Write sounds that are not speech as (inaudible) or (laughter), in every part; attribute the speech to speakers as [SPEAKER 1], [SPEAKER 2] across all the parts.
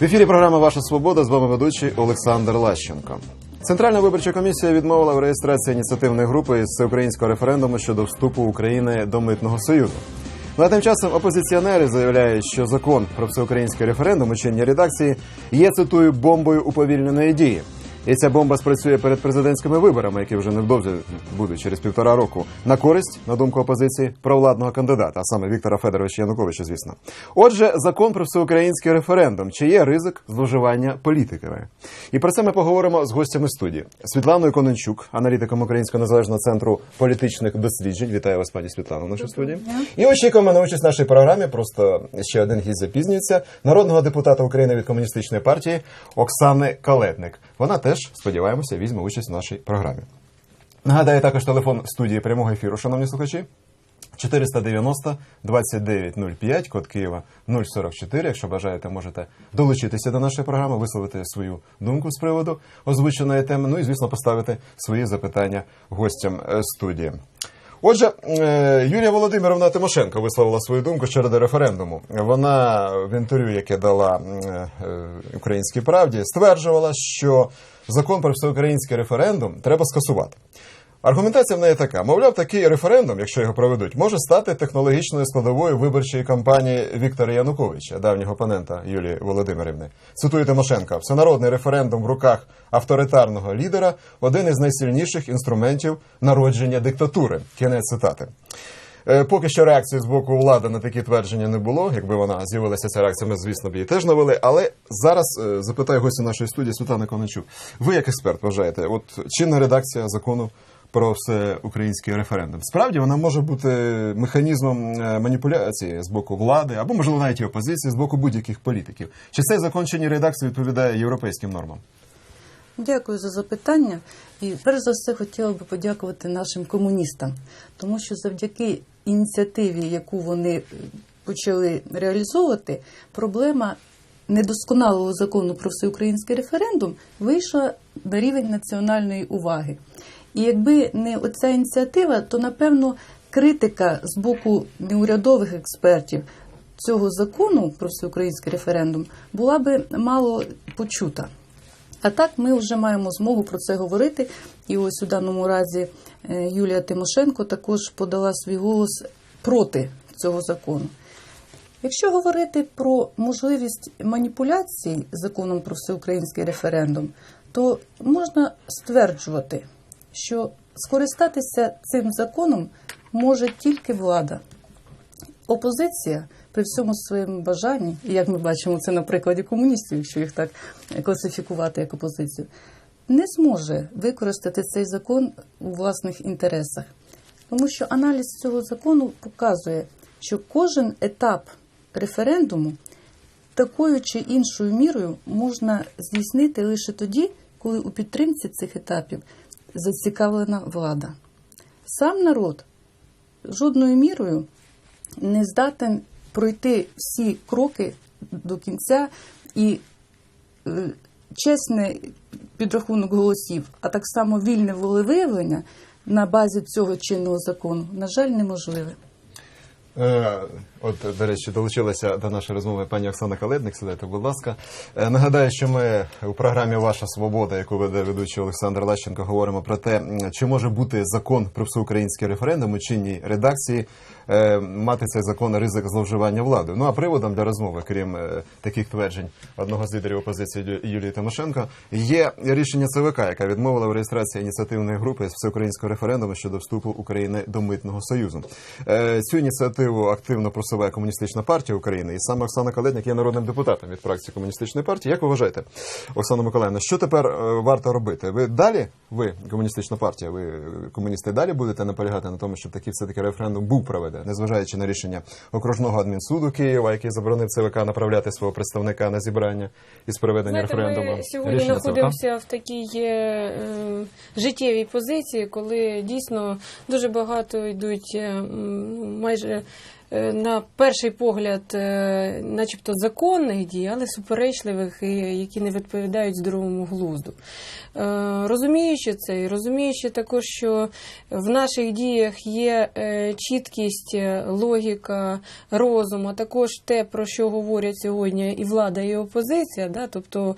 [SPEAKER 1] В ефірі програма Ваша Свобода з вами ведучий Олександр Лащенко. Центральна виборча комісія відмовила в реєстрації ініціативної групи з всеукраїнського референдуму щодо вступу України до митного союзу. Ну а тим часом опозиціонери заявляють, що закон про всеукраїнський референдум у чинній редакції є цитую бомбою уповільненої дії. І ця бомба спрацює перед президентськими виборами, які вже невдовзі будуть через півтора року, на користь, на думку опозиції, провладного кандидата, а саме Віктора Федоровича Януковича, звісно. Отже, закон про всеукраїнський референдум. Чи є ризик зловживання політиками? І про це ми поговоримо з гостями студії Світланою Конончук, аналітиком Українського незалежного центру політичних досліджень. Вітаю вас, пані Світлано, в нашій студії. І очікуємо на участь в нашій програмі. Просто ще один гість запізнюється. Народного депутата України від комуністичної партії Оксани Калетник. Вона теж сподіваємося візьме участь в нашій програмі. Нагадаю також телефон студії прямого ефіру, шановні слухачі. 490 2905, код Києва 044. Якщо бажаєте, можете долучитися до нашої програми, висловити свою думку з приводу озвученої теми. Ну і звісно, поставити свої запитання гостям е, студії. Отже, е, Юлія Володимировна Тимошенко висловила свою думку щодо референдуму. Вона в інтерв'ю, яке дала е, українській правді, стверджувала, що закон про всеукраїнський референдум треба скасувати. Аргументація в неї така: мовляв, такий референдум, якщо його проведуть, може стати технологічною складовою виборчої кампанії Віктора Януковича, давнього опонента Юлії Володимирівни. Цитую Тимошенка: всенародний референдум в руках авторитарного лідера один із найсильніших інструментів народження диктатури. Кінець цитати. Е, Поки що реакції з боку влади на такі твердження не було. Якби вона з'явилася ця реакція, ми звісно б її теж навели. Але зараз е, запитаю гостя нашої студії Світлана Коночук. Ви як експерт вважаєте, от чинна редакція закону про всеукраїнський референдум. Справді вона може бути механізмом е, маніпуляції з боку влади або можливо навіть і опозиції з боку будь-яких політиків. Чи цей закон редакції відповідає європейським нормам?
[SPEAKER 2] Дякую за запитання. І перш за все хотіла би подякувати нашим комуністам, тому що завдяки ініціативі, яку вони е, почали реалізовувати, проблема недосконалого закону про всеукраїнський референдум вийшла на рівень національної уваги. І якби не оця ініціатива, то напевно критика з боку неурядових експертів цього закону про всеукраїнський референдум була би мало почута. А так ми вже маємо змогу про це говорити. І ось у даному разі е, Юлія Тимошенко також подала свій голос проти цього закону. Якщо говорити про можливість маніпуляцій законом про всеукраїнський референдум, то можна стверджувати, що скористатися цим законом може тільки влада. Опозиція при всьому своєму бажанні, і як ми бачимо це на прикладі комуністів, якщо їх так класифікувати як опозицію, не зможе використати цей закон у власних інтересах. Тому що аналіз цього закону показує, що кожен етап референдуму такою чи іншою мірою можна здійснити лише тоді, коли у підтримці цих етапів зацікавлена влада. Сам народ жодною мірою не здатен пройти всі кроки до кінця і е, чесний підрахунок голосів, а так само вільне волевиявлення на базі цього чинного закону, на жаль, неможливе.
[SPEAKER 1] Е, От, до речі, долучилася до нашої розмови пані Оксана Каледник. Сідайте, будь ласка. Е, Нагадаю, що ми у програмі Ваша Свобода, яку веде ведучий Олександр Лащенко, говоримо про те, чи може бути закон про всеукраїнський референдум у чинній редакції, е, мати цей закон ризик зловживання владою. Ну а приводом для розмови, крім таких тверджень одного з лідерів опозиції Юлії Тимошенко, є рішення ЦВК, яка відмовила в реєстрації ініціативної групи з всеукраїнського референдуму щодо вступу України до митного союзу. Цю ініціативу активно просуває комуністична партія України, і саме Оксана Калетник є народним депутатом від фракції комуністичної партії. Як ви вважаєте, Оксана Миколаївна, що тепер е, варто робити? Ви далі, ви комуністична партія, ви комуністи далі будете наполягати на тому, щоб такий все таки референдум був проведений, незважаючи на рішення окружного адмінсуду Києва, який заборонив ЦВК направляти свого представника на зібрання із проведення
[SPEAKER 3] Знаєте,
[SPEAKER 1] референдуму.
[SPEAKER 3] ми сьогодні
[SPEAKER 1] Рішення ЦВК?
[SPEAKER 3] в такій е, е, життєвій позиції, коли дійсно дуже багато йдуть е, майже на перший погляд, е, начебто законних дій, але суперечливих і які не відповідають здоровому глузду. Е, Розуміючи це, і розуміючи також, що в наших діях є е, чіткість, е, логіка, розум, а також те, про що говорять сьогодні і влада, і опозиція, да, тобто.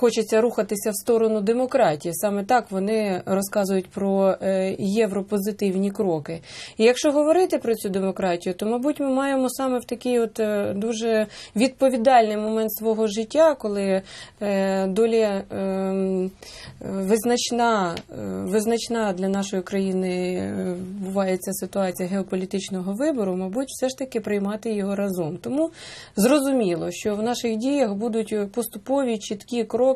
[SPEAKER 3] Хочеться рухатися в сторону демократії. Саме так вони розказують про е, європозитивні кроки. І якщо говорити про цю демократію, то мабуть ми маємо саме в такий от е, дуже відповідальний момент свого життя, коли е, доля ем, визначна, визначна для нашої країни буває ця ситуація геополітичного вибору, мабуть, все ж таки приймати його разом. Тому зрозуміло, що в наших діях будуть поступові чіткі кроки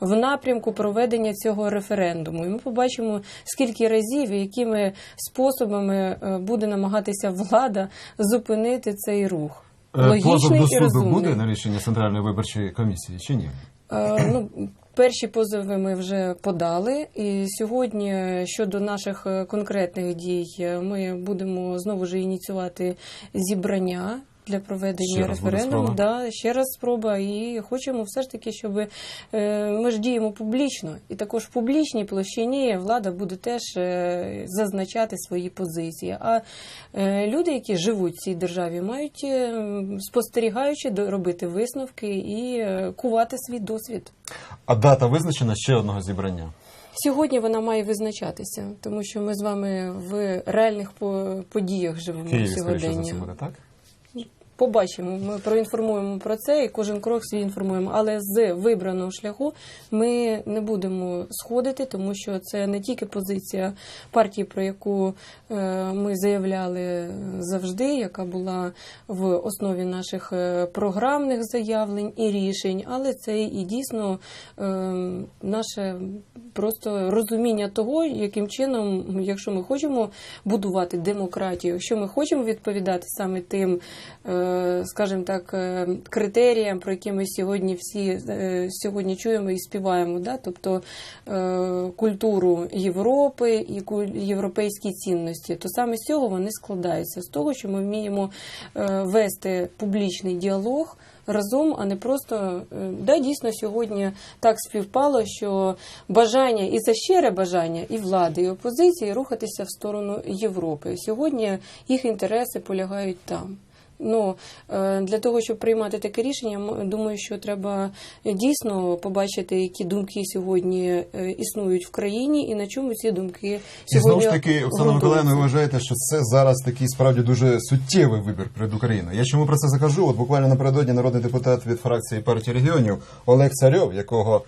[SPEAKER 3] в напрямку проведення цього референдуму. І ми побачимо, скільки разів і якими способами е, буде намагатися влада зупинити цей рух.
[SPEAKER 1] Е, Позов
[SPEAKER 3] Логічний
[SPEAKER 1] до
[SPEAKER 3] і
[SPEAKER 1] суду
[SPEAKER 3] розумний.
[SPEAKER 1] буде на рішення Центральної виборчої комісії чи ні?
[SPEAKER 3] Е, Ну, перші позови ми вже подали, і сьогодні щодо наших конкретних дій ми будемо знову ж ініціювати зібрання. Для проведення
[SPEAKER 1] Ще
[SPEAKER 3] референдуму, да, ще раз спроба, і хочемо все ж таки, щоб е, ми ж діємо публічно, і також в публічній площині влада буде теж е, зазначати свої позиції. А е, люди, які живуть в цій державі, мають спостерігаючи робити висновки і кувати свій досвід.
[SPEAKER 1] А дата визначена ще одного зібрання.
[SPEAKER 3] Сьогодні вона має визначатися, тому що ми з вами в реальних по- подіях живемо сьогодення.
[SPEAKER 1] буде, так?
[SPEAKER 3] Побачимо, ми проінформуємо про це і кожен крок свій інформуємо. Але з вибраного шляху ми не будемо сходити, тому що це не тільки позиція партії, про яку е, ми заявляли завжди, яка була в основі наших е, програмних заявлень і рішень, але це і дійсно е, наше просто розуміння того, яким чином, якщо ми хочемо будувати демократію, якщо ми хочемо відповідати саме тим, скажімо так, е, критеріям, про які ми сьогодні всі е, сьогодні чуємо і співаємо, да? тобто е, культуру Європи і європейські цінності, то саме з цього вони складаються з того, що ми вміємо е, вести публічний діалог. Разом, а не просто да, дійсно сьогодні так співпало, що бажання і це щире бажання і влади, і опозиції рухатися в сторону Європи. Сьогодні їх інтереси полягають там. Ну е, для того, щоб приймати таке рішення, думаю, що треба дійсно побачити, які думки сьогодні е, існують в країні, і на чому ці думки
[SPEAKER 1] І знову ж таки, Оксана. Миколаївна, ви вважаєте, що це зараз такий справді дуже суттєвий вибір перед Україною. Я чому про це закажу? От буквально напередодні народний депутат від фракції партії регіонів Олег Царьов, якого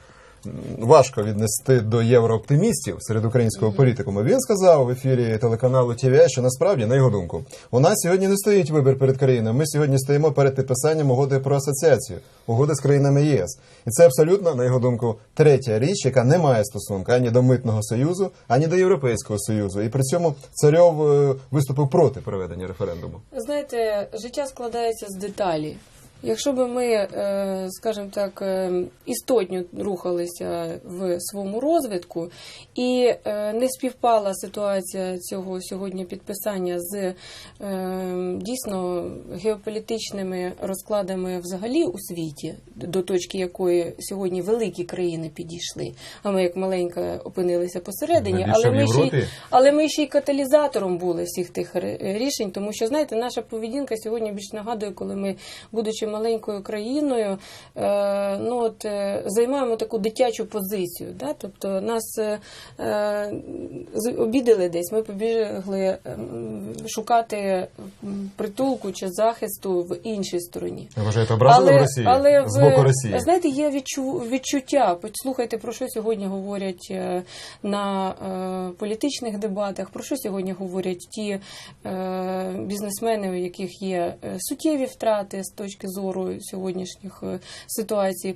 [SPEAKER 1] важко віднести до єврооптимістів серед українського політикуму. Він сказав в ефірі телеканалу ТВА, що насправді, на його думку, у нас сьогодні не стоїть вибір перед країною. Ми сьогодні стоїмо перед підписанням угоди про асоціацію, угоди з країнами ЄС. І це абсолютно, на його думку, третя річ, яка не має стосунку ані до митного союзу, ані до Європейського союзу. І при цьому Царьов е, виступив проти проведення референдуму.
[SPEAKER 3] Знаєте, життя складається з деталі. Якщо б ми, е, скажімо так, е, істотньо рухалися в своєму розвитку і е, не співпала ситуація цього сьогодні підписання з дійсно геополітичними розкладами взагалі у світі, до точки якої сьогодні великі країни підійшли, а ми як маленька опинилися посередині, але ми ще й але ми ще й каталізатором були всіх тих рішень, тому що знаєте, наша поведінка сьогодні більш нагадує, коли ми, будучи маленькою країною, е, ну от е, займаємо таку дитячу позицію. Да? Тобто нас е, обідали десь, ми побігли шукати притулку чи захисту в іншій стороні.
[SPEAKER 1] Ви вважаєте, образили в Росії
[SPEAKER 3] але
[SPEAKER 1] з боку Росії?
[SPEAKER 3] Знаєте, є відчу, відчуття. Послухайте, про що сьогодні говорять на політичних дебатах, про що сьогодні говорять ті бізнесмени, у яких є суттєві втрати з точки зору сьогоднішніх е, ситуацій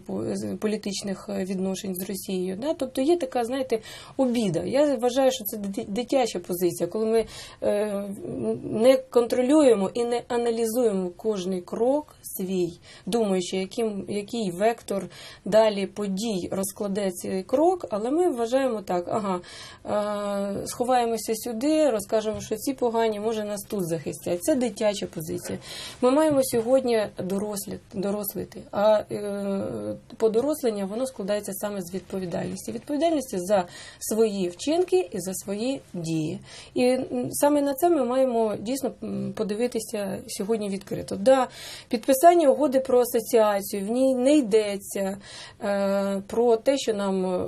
[SPEAKER 3] політичних е, відношень з Росією. Да? Тобто є така, знаєте, обіда. Я вважаю, що це дитяча позиція, коли ми е, не контролюємо і не аналізуємо кожний крок свій, думаючи, яким, який вектор далі подій розкладе цей крок, але ми вважаємо так, ага, сховаємося сюди, розкажемо, що ці погані, може нас тут захистять. Це дитяча позиція. Ми маємо сьогодні дорослити, а е, подорослення воно складається саме з відповідальності. Відповідальності за свої вчинки і за свої дії. І саме на це ми маємо дійсно подивитися сьогодні відкрито. Да, підписання угоди про асоціацію в ній не йдеться е, про те, що нам е,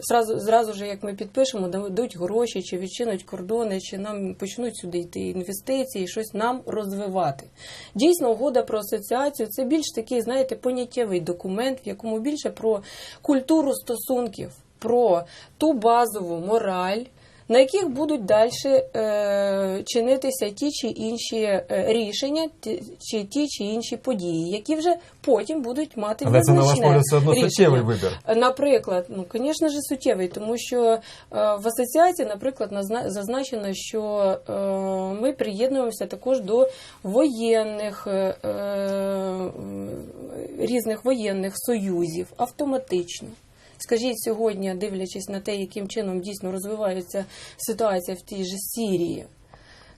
[SPEAKER 3] зразу, зразу ж, як ми підпишемо, дадуть гроші, чи відчинуть кордони, чи нам почнуть сюди йти інвестиції, щось нам розвивати. Дійсно, угода про асоціацію це більш такий, знаєте, поняттєвий документ, в якому більше про культуру стосунків, про ту базову мораль. На яких будуть далі е, чинитися ті чи інші е, рішення, ті, чи ті чи інші події, які вже потім будуть мати
[SPEAKER 1] Але це на ваш погляд все одно суттєвий вибір.
[SPEAKER 3] Наприклад, ну, звісно ж, суттєвий, тому що е, в асоціації, наприклад, назна- зазначено, що ми приєднуємося також до воєнних різних воєнних союзів автоматично. Скажіть сьогодні, дивлячись на те, яким чином дійсно розвивається ситуація в тій же Сірії,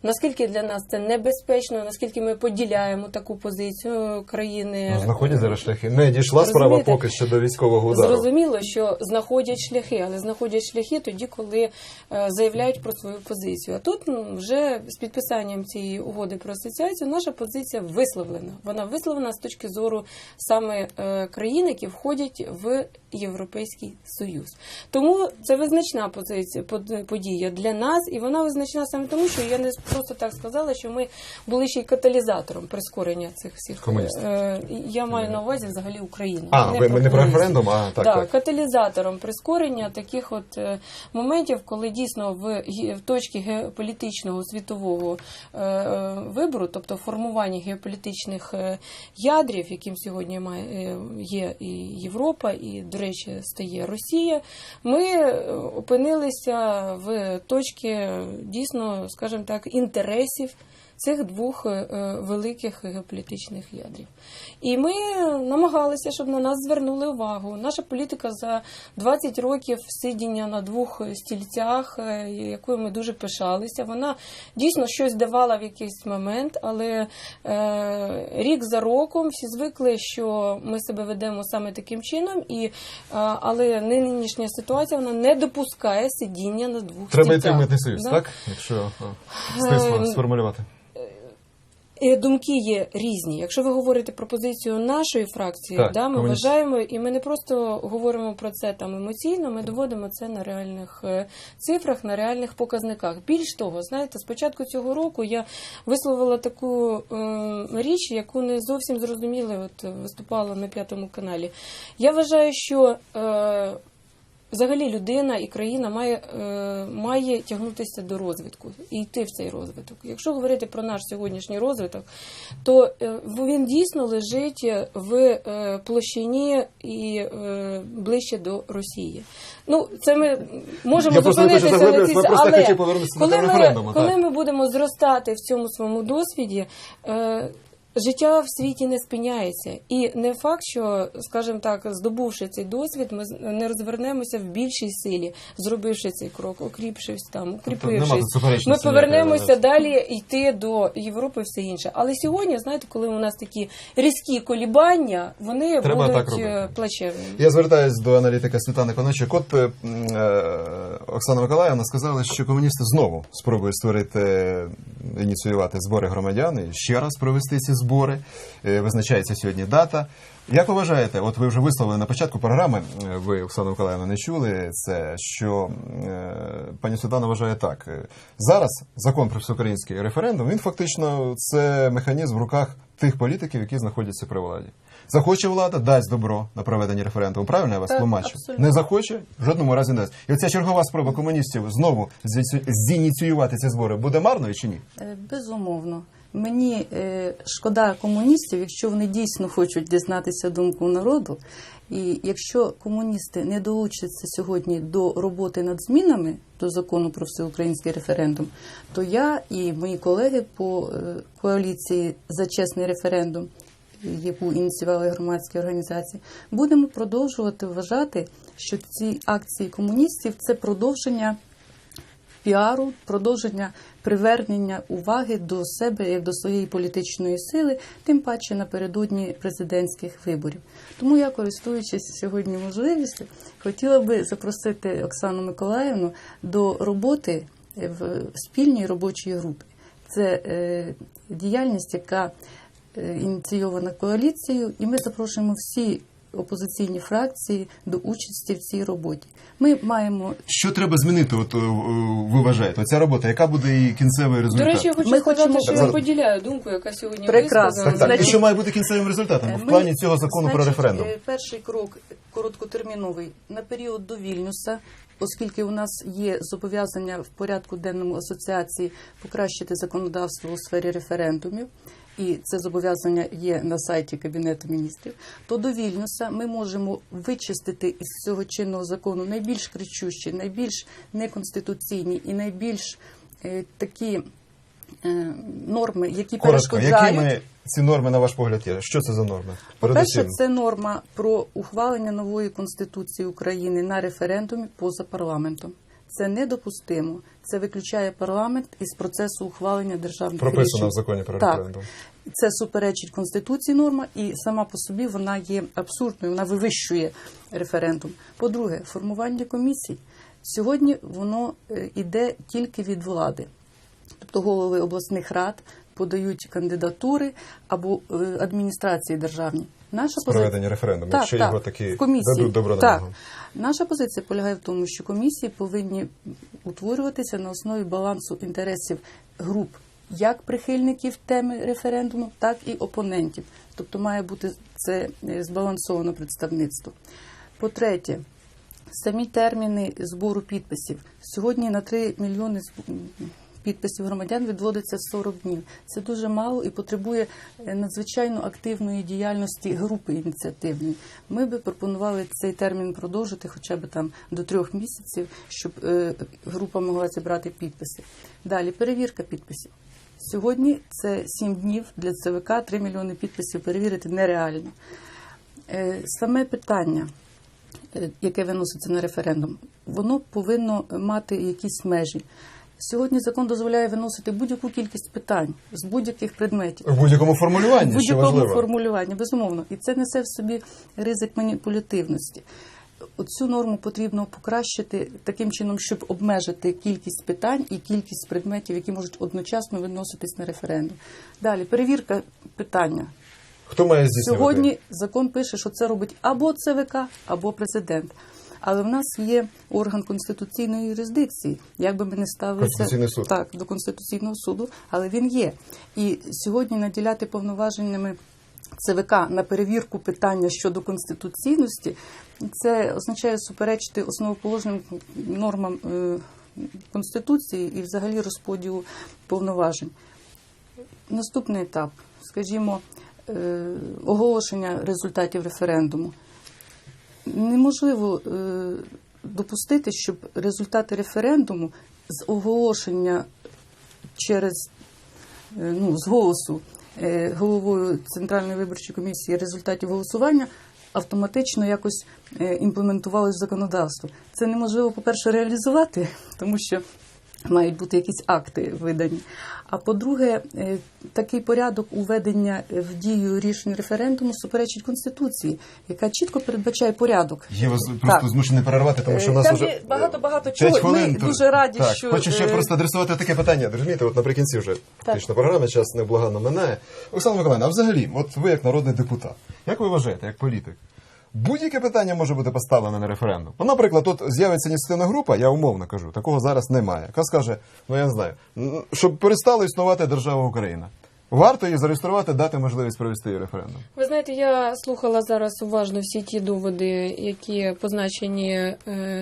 [SPEAKER 3] наскільки для нас це небезпечно, наскільки ми поділяємо таку позицію країни
[SPEAKER 1] Ну, знаходять зараз шляхи. Не дійшла справа поки що до військового удару.
[SPEAKER 3] Зрозуміло, що знаходять шляхи, але знаходять шляхи тоді, коли е, заявляють про свою позицію. А тут ну, вже з підписанням цієї угоди про асоціацію наша позиція висловлена. Вона висловлена з точки зору саме е, країн, які входять в Європейський Союз. Тому це визначна позиція подія для нас, і вона визначна саме тому, що я не просто так сказала, що ми були ще й каталізатором прискорення цих всіх
[SPEAKER 1] Комуністів.
[SPEAKER 3] Е, Я маю на увазі взагалі Україну.
[SPEAKER 1] А, ви, ви не про референдум, а так,
[SPEAKER 3] да,
[SPEAKER 1] так.
[SPEAKER 3] каталізатором прискорення таких от е, моментів, коли дійсно в, в точці геополітичного світового е, вибору, тобто формування геополітичних ядрів, яким сьогодні має, є і Європа, і, до речі, стає Росія, ми е, опинилися в точці дійсно, скажімо так, інтересів. Цих двох е, е, великих геополітичних ядрів. І ми намагалися, щоб на нас звернули увагу. Наша політика за 20 років сидіння на двох стільцях, е, якою ми дуже пишалися, вона дійсно щось давала в якийсь момент, але рік за роком всі звикли, що ми себе ведемо саме таким чином, і, але нинішня ситуація вона не допускає сидіння на двох
[SPEAKER 1] Треба йти
[SPEAKER 3] стільцях.
[SPEAKER 1] в митний союз,
[SPEAKER 3] Да?
[SPEAKER 1] так? Якщо стисло
[SPEAKER 3] Ем,
[SPEAKER 1] сформулювати.
[SPEAKER 3] Е, Думки є різні. Якщо ви говорите про позицію нашої фракції,
[SPEAKER 1] Так,
[SPEAKER 3] да, ми
[SPEAKER 1] комуністів.
[SPEAKER 3] вважаємо, і ми не просто говоримо про це там емоційно, ми доводимо це на реальних е, цифрах, на реальних показниках. Більш того, знаєте, з початку цього року я висловила таку е, річ, яку не зовсім зрозуміли, от виступала на п'ятому каналі. Я вважаю, що е, Взагалі людина і країна має, е, має тягнутися до розвитку і йти в цей розвиток. Якщо говорити про наш сьогоднішній розвиток, то е, він дійсно лежить в е, площині і е, ближче до Росії. Ну, це ми можемо зупинитися на
[SPEAKER 1] заглиблюватися,
[SPEAKER 3] ці,
[SPEAKER 1] ми просто
[SPEAKER 3] але коли ми, коли ми будемо зростати в цьому своєму досвіді. Життя в світі не спиняється, і не факт, що, скажімо так, здобувши цей досвід, ми з- не розвернемося в більшій силі, зробивши цей крок, укріпшись там,
[SPEAKER 1] Тобто
[SPEAKER 3] укріпившись. Ми повернемося далі йти до Європи і все інше. Але сьогодні, знаєте, коли у нас такі різкі колібання, вони
[SPEAKER 1] Треба
[SPEAKER 3] будуть е, плачевними.
[SPEAKER 1] Я звертаюсь до аналітика Світлани Коночик. От е, е, Оксана Миколаївна сказала, що комуністи знову спробують створити, ініціювати збори громадян і ще раз провести ці збори. Е, Визначається сьогодні дата. Як ви вважаєте, от ви вже висловили на початку програми, е, ви, Оксана Миколаївна, не чули це, що е, пані Світлана вважає так. Зараз закон про всеукраїнський референдум, він фактично це механізм в руках тих політиків, які знаходяться при владі. Захоче влада, дасть добро на проведення референдуму. Правильно я вас тлумачу? Не захоче, в жодному разі не дасть. І оця чергова спроба комуністів знову зініціювати ці збори буде марною чи ні?
[SPEAKER 2] Безумовно. Мені е, шкода комуністів, якщо вони дійсно хочуть дізнатися думку народу. І якщо комуністи не долучаться сьогодні до роботи над змінами до закону про всеукраїнський референдум, то я і мої колеги по е, коаліції за чесний референдум, яку ініціювали громадські організації, будемо продовжувати вважати, що ці акції комуністів це продовження піару, продовження привернення уваги до себе як до своєї політичної сили, тим паче напередодні президентських виборів. Тому я, користуючись сьогодні можливістю, хотіла би запросити Оксану Миколаївну до роботи в спільній робочій групі. Це е, діяльність, яка е, ініційована коаліцією, і ми запрошуємо всі опозиційні фракції до участі в цій роботі. Ми маємо
[SPEAKER 1] Що треба змінити? От е, ви вважаєте? Оця робота, яка буде її кінцевий
[SPEAKER 3] До речі, я хочу
[SPEAKER 2] Ми
[SPEAKER 3] сказати,
[SPEAKER 2] хочемо-
[SPEAKER 3] що я
[SPEAKER 1] Зараз-
[SPEAKER 3] поділяю думку, яка сьогодні
[SPEAKER 2] Прекрасно.
[SPEAKER 1] Так, так. І що має бути кінцевим результатом в плані цього закону про референдум?
[SPEAKER 2] е, Перший крок короткотерміновий на період до Вільнюса, оскільки у нас є зобов'язання в порядку денному асоціації покращити законодавство у сфері референдумів. І це зобов'язання є на сайті Кабінету міністрів. То до Вільнюса ми можемо вичистити із цього чинного закону найбільш кричущі, найбільш неконституційні і найбільш е, такі е, норми, які
[SPEAKER 1] Коротко,
[SPEAKER 2] перешкоджають.
[SPEAKER 1] якими ці норми, на ваш погляд, є? Що це за норми?
[SPEAKER 2] Перше, це норма про ухвалення нової конституції України на референдумі поза парламентом. Це недопустимо. Це виключає парламент із процесу ухвалення державних
[SPEAKER 1] прописано
[SPEAKER 2] рішень.
[SPEAKER 1] в законі про
[SPEAKER 2] Так.
[SPEAKER 1] референдум.
[SPEAKER 2] Це суперечить конституції норма, і сама по собі вона є абсурдною. Вона вивищує референдум. По-друге, формування комісій сьогодні воно е, іде тільки від влади, тобто голови обласних рад подають кандидатури або е, адміністрації державні. Наша
[SPEAKER 1] проведення референдуму,
[SPEAKER 2] так,
[SPEAKER 1] якщо
[SPEAKER 2] так,
[SPEAKER 1] його таки
[SPEAKER 2] в комісії.
[SPEAKER 1] дадуть добро на
[SPEAKER 2] так. Наша позиція полягає в тому, що комісії повинні утворюватися на основі балансу інтересів груп як прихильників теми референдуму, так і опонентів. Тобто має бути це е, збалансоване представництво. По-третє, самі терміни збору підписів. Сьогодні на 3 мільйони підписів громадян відводиться 40 днів. Це дуже мало і потребує е, надзвичайно активної діяльності групи ініціативної. Ми би пропонували цей термін продовжити хоча б там до трьох місяців, щоб е, група могла зібрати підписи. Далі перевірка підписів. Сьогодні це 7 днів для ЦВК, 3 мільйони підписів перевірити нереально. Е, Саме питання, яке виноситься на референдум, воно повинно мати якісь межі. Сьогодні закон дозволяє виносити будь-яку кількість питань з будь-яких предметів.
[SPEAKER 1] В будь-якому формулюванні,
[SPEAKER 2] В будь-якому формулюванні, безумовно. І це несе в собі ризик маніпулятивності. Оцю норму потрібно покращити таким чином, щоб обмежити кількість питань і кількість предметів, які можуть одночасно виноситись на референдум. Далі перевірка питання.
[SPEAKER 1] Хто має здійснювати?
[SPEAKER 2] Сьогодні закон пише, що це робить або ЦВК, або президент. Але в нас є орган конституційної юрисдикції. Як би ми не ставилися
[SPEAKER 1] суд.
[SPEAKER 2] так до конституційного суду, але він є. І сьогодні наділяти повноваженнями ЦВК на перевірку питання щодо конституційності, це означає суперечити основоположним нормам е, конституції і взагалі розподілу повноважень. Наступний етап, скажімо, е, оголошення результатів референдуму. Неможливо е, допустити, щоб результати референдуму з оголошення через е, ну, з голосу е, головою Центральної виборчої комісії результатів голосування автоматично якось імплементувалось в законодавство. Це неможливо, по-перше, реалізувати, (laughs) тому що мають бути якісь акти видані. А по-друге, е, такий порядок уведення в дію рішень референдуму суперечить Конституції, яка чітко передбачає порядок.
[SPEAKER 1] Я вас просто
[SPEAKER 2] Так.
[SPEAKER 1] змушений перервати, тому що
[SPEAKER 2] Е,
[SPEAKER 1] у нас
[SPEAKER 2] там
[SPEAKER 1] вже
[SPEAKER 2] багато-багато
[SPEAKER 1] п'ять
[SPEAKER 2] чого. Ми
[SPEAKER 1] хвилин.
[SPEAKER 2] дуже раді,
[SPEAKER 1] так,
[SPEAKER 2] що,
[SPEAKER 1] Хочу ще
[SPEAKER 2] е,
[SPEAKER 1] просто адресувати таке питання. Розумієте, от наприкінці вже фактично програми, час невблаганно минає. Оксана Миколаївна, а взагалі, от ви як народний депутат, як ви вважаєте, як політик? Будь-яке питання може бути поставлене на референдум. Ну, наприклад, тут з'явиться ініціативна група, я умовно кажу, такого зараз немає. Яка скаже, ну я не знаю, щоб перестала існувати держава Україна. Варто її зареєструвати, дати можливість провести її референдум.
[SPEAKER 3] Ви знаєте, я слухала зараз уважно всі ті доводи, які позначені е,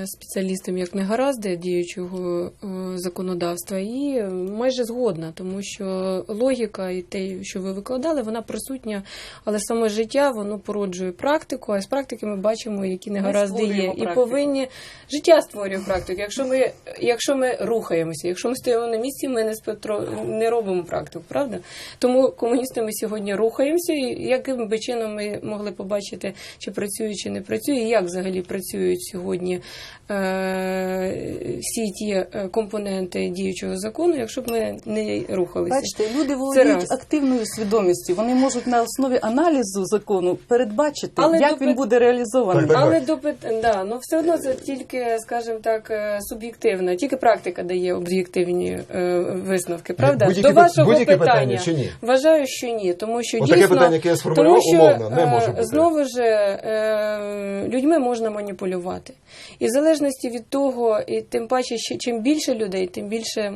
[SPEAKER 3] спеціалістом як негаразди діючого е, законодавства, і майже згодна, тому що логіка і те, що ви викладали, вона присутня, але саме життя воно породжує практику. А з практики ми бачимо, які негаразди є,
[SPEAKER 2] створюємо
[SPEAKER 3] і повинні життя створює практику. Якщо ми, якщо ми рухаємося, якщо ми стоїмо на місці, ми не спетро не робимо практику, правда? Тому комуністи ми сьогодні рухаємося, і яким би чином ми могли побачити, чи працює, чи не працює, і як взагалі працюють сьогодні е- всі ті е, компоненти діючого закону, якщо б ми не рухалися.
[SPEAKER 2] Бачите, люди володіють активною свідомістю. Вони можуть на основі аналізу закону передбачити,
[SPEAKER 3] Але
[SPEAKER 2] як
[SPEAKER 3] допит-
[SPEAKER 2] він буде реалізований.
[SPEAKER 1] Так.
[SPEAKER 3] Але до пит- да, ну все одно це тільки, скажімо так, е, суб'єктивно. Тільки практика дає об'єктивні е, висновки. Правда?
[SPEAKER 1] Будь-які
[SPEAKER 3] до вашого
[SPEAKER 1] будь-які
[SPEAKER 3] питання,
[SPEAKER 1] питання чи ні?
[SPEAKER 3] Вважаю, що ні, тому що
[SPEAKER 1] Отаке
[SPEAKER 3] дійсно
[SPEAKER 1] питання, яке я сформулював,
[SPEAKER 3] тому, що,
[SPEAKER 1] умовно, не може
[SPEAKER 3] е,
[SPEAKER 1] бути.
[SPEAKER 3] Знову ж е, людьми можна маніпулювати, і в залежності від того, і тим паче, що чим більше людей, тим більше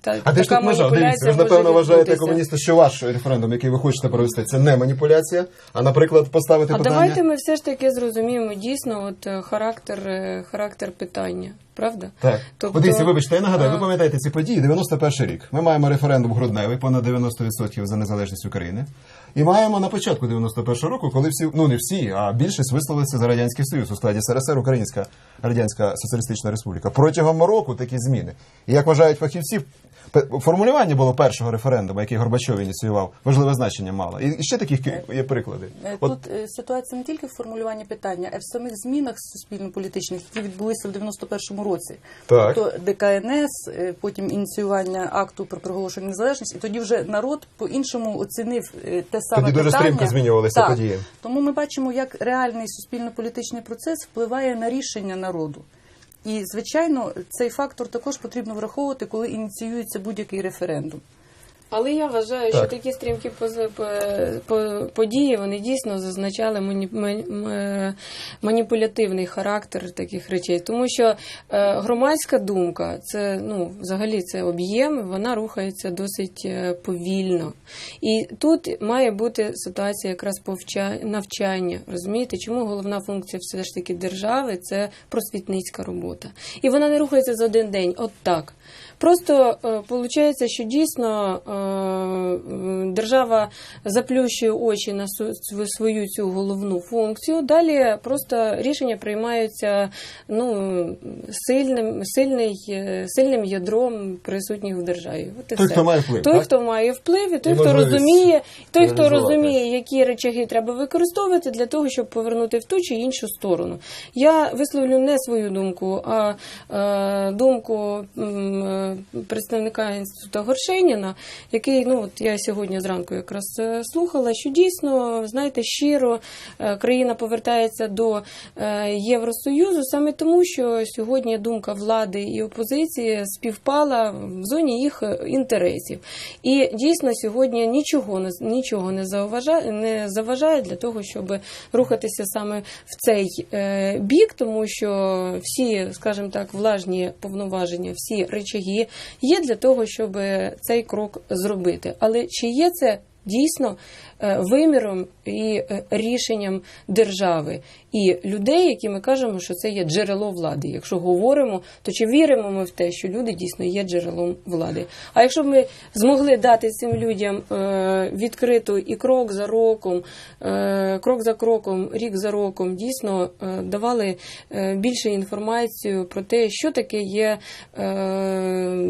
[SPEAKER 3] та
[SPEAKER 1] А
[SPEAKER 3] така
[SPEAKER 1] тут межа? Дивіться,
[SPEAKER 3] маніпуляція
[SPEAKER 1] ви ж напевно вважаєте комуністи, що ваш референдум, який ви хочете провести, це не маніпуляція, а, наприклад, поставити
[SPEAKER 3] А
[SPEAKER 1] питання.
[SPEAKER 3] давайте ми все ж таки зрозуміємо дійсно от е, характер, е, характер питання, правда?
[SPEAKER 1] Так,
[SPEAKER 3] Тобто-
[SPEAKER 1] подивіться, вибачте, я нагадаю, ви пам'ятаєте ці події, 91 рік. Ми маємо референдум грудневий, понад 90% за незалежність України. І маємо на початку 91 року, коли всі, ну не всі, а більшість висловилися за Радянський Союз у складі СРСР, Українська Радянська Соціалістична Республіка. Протягом року такі зміни. І як вважають фахівці, формулювання було першого референдуму, який Горбачов ініціював, важливе значення мало. І ще таких ки- є приклади.
[SPEAKER 2] Е,
[SPEAKER 1] От
[SPEAKER 2] Тут е, ситуація не тільки в формулюванні питання, а й в самих змінах суспільно-політичних, які відбулися в 91-му році.
[SPEAKER 1] Так.
[SPEAKER 2] Тобто ДКНС, е, потім ініціювання акту про проголошення незалежності, і тоді вже народ по-іншому оцінив е, те саме
[SPEAKER 1] Тоді дуже стрімко змінювалися події.
[SPEAKER 2] Тому ми бачимо, як реальний суспільно-політичний процес впливає на рішення народу. І, звичайно, цей фактор також потрібно враховувати, коли ініціюється будь-який референдум.
[SPEAKER 3] Але я вважаю,
[SPEAKER 1] Так.
[SPEAKER 3] що такі стрімкі пози- по- по- події вони дійсно зазначали мані- ма- м- маніпулятивний характер таких речей, тому що е, громадська думка це ну взагалі це об'єм, вона рухається досить е, повільно. І тут має бути ситуація якраз повча- навчання. Розумієте, чому головна функція все ж таки держави це просвітницька робота, і вона не рухається за один день. От так. Просто виходить, що дійсно е, держава заплющує очі на свою цю головну функцію. Далі просто рішення приймаються ну, сильним, сильний, е, сильним ядром присутніх в державі. От і
[SPEAKER 1] Той,
[SPEAKER 3] все.
[SPEAKER 1] хто має вплив,
[SPEAKER 3] Той,
[SPEAKER 1] так?
[SPEAKER 3] хто має вплив, і той,
[SPEAKER 1] І
[SPEAKER 3] хто розуміє, той, хто розуміє, які речаги треба використовувати для того, щоб повернути в ту чи іншу сторону. Я висловлю не свою думку, а е, думку е, представника інституту Горшеніна, який ну от я сьогодні зранку якраз е, слухала, що дійсно, знаєте, щиро е, країна повертається до е, Євросоюзу саме тому, що сьогодні думка влади і опозиції співпала в зоні їх інтересів. І дійсно сьогодні нічого нічого не заважає, не заважає для того, щоб рухатися саме в цей бік, тому що всі, скажімо так, влажні повноваження, всі речаги є для того, щоб цей крок зробити. Але чи є це? Дійсно, виміром і е, рішенням держави і людей, які ми кажемо, що це є джерело влади. Якщо говоримо, то чи віримо ми в те, що люди дійсно є джерелом влади? А якщо б ми змогли дати цим людям е, відкрито і крок за роком, е, крок за кроком, рік за роком, дійсно е, давали е, більше інформацію про те, що таке є е,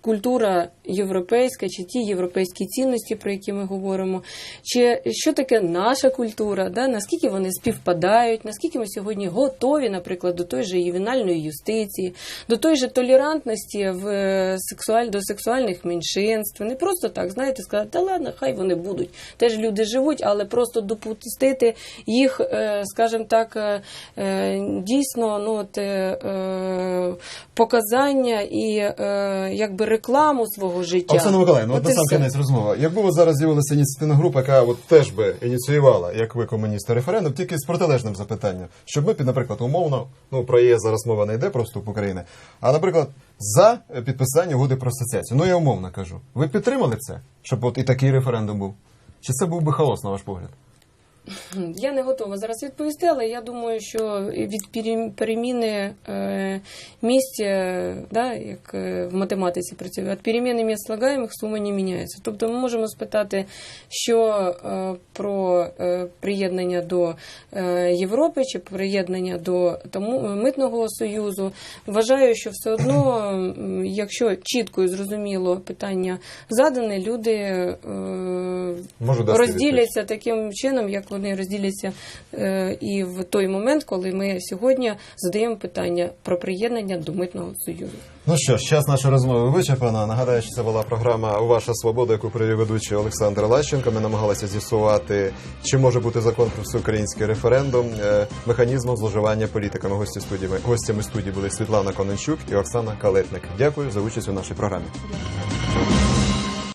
[SPEAKER 3] культура європейська, чи ті європейські цінності, про які ми говоримо, чи що таке наша культура, да? наскільки вони співпадають, наскільки ми сьогодні готові, наприклад, до той же ювенальної юстиції, до той же толерантності в е, сексуаль... до сексуальних меншинств. Не просто так, знаєте, сказати, та ладно, хай вони будуть. Теж люди живуть, але просто допустити їх, е, скажімо так, е, дійсно ну, от, показання і якби рекламу свого життя.
[SPEAKER 1] Оксана Миколаївна, от на сам
[SPEAKER 3] все.
[SPEAKER 1] кінець розмова. Якби от зараз з'явилася ініціативна група, яка от теж би ініціювала, як ви комуністи, референдум, тільки з протилежним запитанням, щоб ми, наприклад, умовно, ну про ЄС зараз мова не йде про вступ України, а наприклад, за підписання угоди про асоціацію. Ну я умовно кажу. Ви підтримали це, щоб от і такий референдум був? Чи це був би хаос, на ваш погляд? (laughs)
[SPEAKER 3] Я не готова зараз відповісти, але я думаю, що від переміни е, місць, е, да, як е, в математиці працює, від переміни місць слагаємих сума не міняється. Тобто ми можемо спитати, що е, про приєднання до Європи чи приєднання до тому, митного союзу. Вважаю, що все одно, якщо чітко і зрозуміло питання задане, люди розділяться таким чином, як вони розділяться е, і в той момент, коли ми сьогодні задаємо питання про приєднання до митного союзу.
[SPEAKER 1] Ну що ж, час нашої розмови вичерпано. Нагадаю, що це була програма Ваша свобода, яку провів ведучий Олександр Лащенко. Ми намагалися з'ясувати, чи може бути закон про всеукраїнський референдум, е, механізмом зловживання політиками. Гості студії гостями студії були Світлана Конончук і Оксана Калетник. Дякую за участь у нашій програмі.